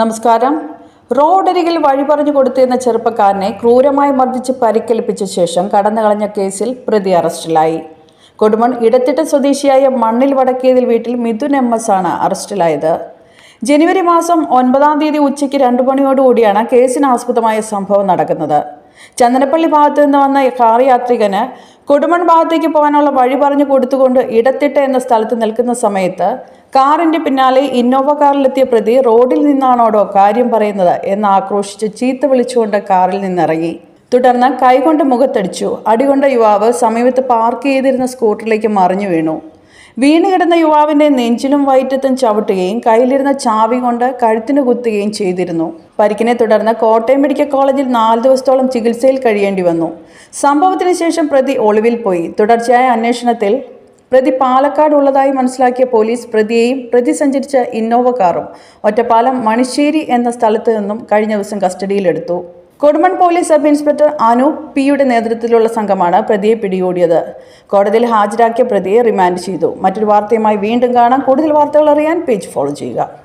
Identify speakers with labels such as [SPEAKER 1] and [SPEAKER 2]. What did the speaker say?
[SPEAKER 1] നമസ്കാരം. റോഡരികിൽ വഴി പറഞ്ഞു കൊടുത്തിരുന്ന ചെറുപ്പക്കാരനെ ക്രൂരമായി മർദ്ദിച്ച് പരിക്കേൽപ്പിച്ച ശേഷം കടന്നുകളഞ്ഞ കേസിൽ പ്രതി അറസ്റ്റിലായി. കൊടുമൺ ഇടത്തിട്ട സ്വദേശിയായ മണ്ണിൽ വടക്കേതിൽ വീട്ടിൽ മിഥുൻ എം എസ് ആണ് അറസ്റ്റിലായത്. ജനുവരി മാസം ഒൻപതാം തീയതി ഉച്ചയ്ക്ക് രണ്ടു മണിയോടുകൂടിയാണ് കേസിനാസ്പദമായ സംഭവം നടക്കുന്നത്. ചന്ദനപ്പള്ളി ഭാഗത്തു നിന്ന് വന്ന കാർ യാത്രികന് കൊടുമൺ ഭാഗത്തേക്ക് പോകാനുള്ള വഴി പറഞ്ഞു കൊടുത്തുകൊണ്ട് ഇടത്തിട്ട എന്ന സ്ഥലത്ത് നിൽക്കുന്ന സമയത്ത് കാറിന്റെ പിന്നാലെ ഇന്നോവ കാറിലെത്തിയ പ്രതി റോഡിൽ നിന്നാണോടോ കാര്യം പറയുന്നത് എന്ന് ആക്രോശിച്ച് ചീത്ത വിളിച്ചുകൊണ്ട് കാറിൽ നിന്നിറങ്ങി. തുടർന്ന് കൈകൊണ്ട് മുഖത്തടിച്ചു. അടികൊണ്ട യുവാവ് സമീപത്ത് പാർക്ക് ചെയ്തിരുന്ന സ്കൂട്ടറിലേക്ക് മറിഞ്ഞു വീണു. വീണ് കിടന്ന യുവാവിന്റെ നെഞ്ചിലും വയറ്റത്തും ചവിട്ടുകയും കയ്യിലിരുന്ന ചാവി കൊണ്ട് കഴുത്തിന് കുത്തുകയും ചെയ്തിരുന്നു. പരിക്കിനെ തുടർന്ന് കോട്ടയം മെഡിക്കൽ കോളേജിൽ നാല് ദിവസത്തോളം ചികിത്സയിൽ കഴിയേണ്ടി വന്നു. സംഭവത്തിന് ശേഷം പ്രതി ഒളിവിൽ പോയി. തുടർച്ചയായ അന്വേഷണത്തിൽ പ്രതി പാലക്കാട് ഉള്ളതായി മനസ്സിലാക്കിയ പോലീസ് പ്രതിയെയും പ്രതി സഞ്ചരിച്ച ഇന്നോവ കാറും ഒറ്റപ്പാലം മണിശ്ശേരി എന്ന സ്ഥലത്ത് നിന്നും കഴിഞ്ഞ ദിവസം കസ്റ്റഡിയിലെടുത്തു. Kodumon police sub inspector Anu പിയുടെ നേതൃത്വത്തിലുള്ള സംഘമാണ് പ്രതിയെ പിടികൂടിയത്. കോടതിയിൽ ഹാജരാക്കിയ പ്രതിയെ റിമാൻഡ് ചെയ്തു. മറ്റൊരു വാർത്തയുമായി വീണ്ടും കാണാം. കൂടുതൽ വാർത്തകൾ അറിയാൻ പേജ് ഫോളോ ചെയ്യുക.